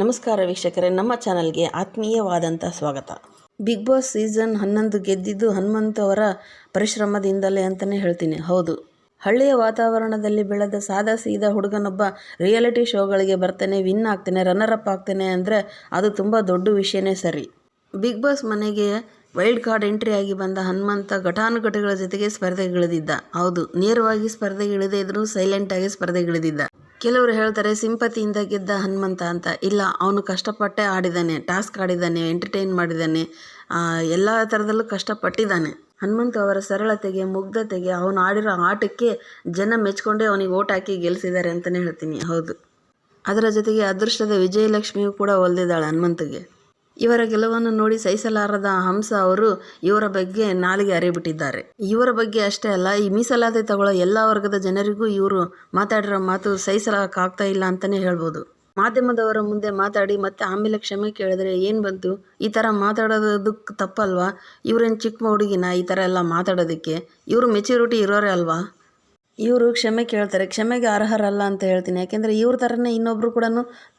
ನಮಸ್ಕಾರ ವೀಕ್ಷಕರೇ, ನಮ್ಮ ಚಾನಲ್ಗೆ ಆತ್ಮೀಯವಾದಂಥ ಸ್ವಾಗತ. ಬಿಗ್ ಬಾಸ್ ಸೀಸನ್ ಹನ್ನೊಂದು ಗೆದ್ದಿದ್ದು ಹನುಮಂತ್ ಅವರ ಪರಿಶ್ರಮದಿಂದಲೇ ಅಂತಲೇ ಹೇಳ್ತೀನಿ. ಹೌದು. ಹಳ್ಳಿಯ ವಾತಾವರಣದಲ್ಲಿ ಬೆಳೆದ ಸಾದಾ ಸೀದಾ ಹುಡುಗನೊಬ್ಬ ರಿಯಾಲಿಟಿ ಶೋಗಳಿಗೆ ಬರ್ತಾನೆ, ವಿನ್ ಆಗ್ತಾನೆ ರನ್ನರ್ ಅಪ್ ಆಗ್ತಾನೆ ಅಂದರೆ ಅದು ತುಂಬ ದೊಡ್ಡ ವಿಷಯನೇ ಸರಿ. ಬಿಗ್ ಬಾಸ್ ಮನೆಗೆ ವೈಲ್ಡ್ ಕಾರ್ಡ್ ಎಂಟ್ರಿ ಆಗಿ ಬಂದ ಹನುಮಂತ ಘಟಾನುಘಟಗಳ ಜೊತೆಗೆ ಸ್ಪರ್ಧೆಗಿಳಿದಿದ್ದ. ಹೌದು, ನೇರವಾಗಿ ಸ್ಪರ್ಧೆಗಿಳಿದೇ ಇದ್ರೂ ಸೈಲೆಂಟಾಗಿ ಸ್ಪರ್ಧೆಗಿಳಿದಿದ್ದ. ಕೆಲವರು ಹೇಳ್ತಾರೆ, ಸಿಂಪತಿಯಿಂದ ಗೆದ್ದ ಹನುಮಂತ ಅಂತ. ಇಲ್ಲ, ಅವನು ಕಷ್ಟಪಟ್ಟೆ ಆಡಿದ್ದಾನೆ, ಟಾಸ್ಕ್ ಆಡಿದ್ದಾನೆ, ಎಂಟರ್ಟೈನ್ ಮಾಡಿದ್ದಾನೆ ಎಲ್ಲ ಥರದಲ್ಲೂ ಕಷ್ಟಪಟ್ಟಿದ್ದಾನೆ. ಹನುಮಂತ ಅವರ ಸರಳತೆಗೆ, ಮುಗ್ಧತೆಗೆ, ಅವನು ಆಡಿರೋ ಆಟಕ್ಕೆ ಜನ ಮೆಚ್ಕೊಂಡೇ ಅವನಿಗೆ ಓಟ್ ಹಾಕಿ ಗೆಲ್ಲಿಸಿದ್ದಾರೆ ಅಂತಲೇ ಹೇಳ್ತೀನಿ. ಹೌದು. ಅದರ ಜೊತೆಗೆ ಅದೃಷ್ಟದ ವಿಜಯಲಕ್ಷ್ಮಿಯೂ ಕೂಡ ಒಲ್ದಿದ್ದಾಳೆ ಹನುಮಂತಗೆ. ಇವರ ಗೆಲುವನ್ನು ನೋಡಿ ಸಹಿಸಲಾರದ ಹಂಸ ಅವರು ಇವರ ಬಗ್ಗೆ ನಾಲಿಗೆ ಅರಿಬಿಟ್ಟಿದ್ದಾರೆ ಇವರ ಬಗ್ಗೆ ಅಷ್ಟೇ ಅಲ್ಲ, ಈ ಮೀಸಲಾತಿ ತಗೊಳ್ಳೋ ಎಲ್ಲ ವರ್ಗದ ಜನರಿಗೂ ಇವರು ಮಾತಾಡಿರೋ ಮಾತು ಸಹಿಸಲಾಕಾಗ್ತಾ ಇಲ್ಲ ಅಂತಲೇ ಹೇಳ್ಬೋದು. ಮಾಧ್ಯಮದವರ ಮುಂದೆ ಮಾತಾಡಿ ಮತ್ತೆ ಆಮೇಲೆ ಕ್ಷಮೆ ಕೇಳಿದ್ರೆ ಏನು ಬಂತು? ಈ ಥರ ಮಾತಾಡೋದಕ್ಕೆ ತಪ್ಪಲ್ವಾ? ಇವರೇನು ಚಿಕ್ಕ ಹುಡುಗಿನ ಈ ಥರ ಎಲ್ಲ ಮಾತಾಡೋದಕ್ಕೆ? ಇವರು ಮೆಚ್ಯೂರಿಟಿ ಇರೋರೇ ಅಲ್ವಾ? ಇವರು ಕ್ಷಮೆ ಕೇಳ್ತಾರೆ. ಕ್ಷಮೆಗೆ ಅರ್ಹರಲ್ಲ ಅಂತ ಹೇಳ್ತೀನಿ. ಯಾಕೆಂದರೆ ಇವ್ರ ಥರನೇ ಇನ್ನೊಬ್ಬರು ಕೂಡ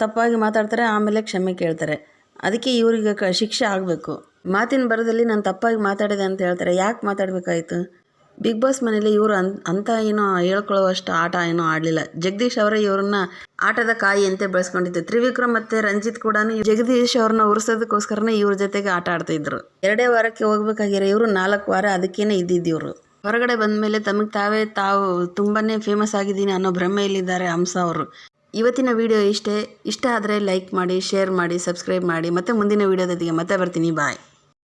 ತಪ್ಪಾಗಿ ಮಾತಾಡ್ತಾರೆ, ಆಮೇಲೆ ಕ್ಷಮೆ ಕೇಳ್ತಾರೆ. ಅದಕ್ಕೆ ಇವರಿಗೆ ಕ ಶಿಕ್ಷೆ ಆಗಬೇಕು. ಮಾತಿನ ಬರದಲ್ಲಿ ನಾನು ತಪ್ಪಾಗಿ ಮಾತಾಡಿದೆ ಅಂತ ಹೇಳ್ತಾರೆ. ಯಾಕೆ ಮಾತಾಡಬೇಕಾಯ್ತು? ಬಿಗ್ ಬಾಸ್ ಮನೇಲಿ ಇವರು ಅನ್, ಅಂತ ಏನೋ ಹೇಳ್ಕೊಳ್ಳೋವಷ್ಟು ಆಟ ಏನೋ ಆಡಲಿಲ್ಲ. ಜಗದೀಶ್ ಅವರೇ ಇವ್ರನ್ನ ಆಟದ ಕಾಯಿ ಅಂತೆ ಬೆಳೆಸ್ಕೊಂಡಿದ್ದು. ತ್ರಿವಿಕ್ರಮ್ ಮತ್ತು ರಂಜಿತ್ ಕೂಡ ಜಗದೀಶ್ ಅವ್ರನ್ನ ಉರ್ಸೋದಕ್ಕೋಸ್ಕರನೇ ಇವ್ರ ಜೊತೆಗೆ ಆಟ ಆಡ್ತಿದ್ರು. ಎರಡೇ ವಾರಕ್ಕೆ ಹೋಗ್ಬೇಕಾಗಿರೋ ಇವರು ನಾಲ್ಕು ವಾರ ಅದಕ್ಕೇನೆ ಇದ್ದಿದ್ದಿವರು. ಹೊರಗಡೆ ಬಂದ ಮೇಲೆ ತಮಗೆ ತಾವೇ ತಾವು ತುಂಬಾ ಫೇಮಸ್ ಆಗಿದ್ದೀನಿ ಅನ್ನೋ ಭ್ರಮೆಯಲ್ಲಿದ್ದಾರೆ ಹಂಸ ಅವರು. ಇವತ್ತಿನ ವಿಡಿಯೋ ಇಷ್ಟೇ. ಇಷ್ಟ ಆದರೆ ಲೈಕ್ ಮಾಡಿ ಶೇರ್ ಮಾಡಿ ಸಬ್ಸ್ಕ್ರೈಬ್ ಮಾಡಿ. ಮತ್ತೆ ಮುಂದಿನ ವಿಡಿಯೋದೊಂದಿಗೆ ಮತ್ತೆ ಬರ್ತೀನಿ. ಬಾಯ್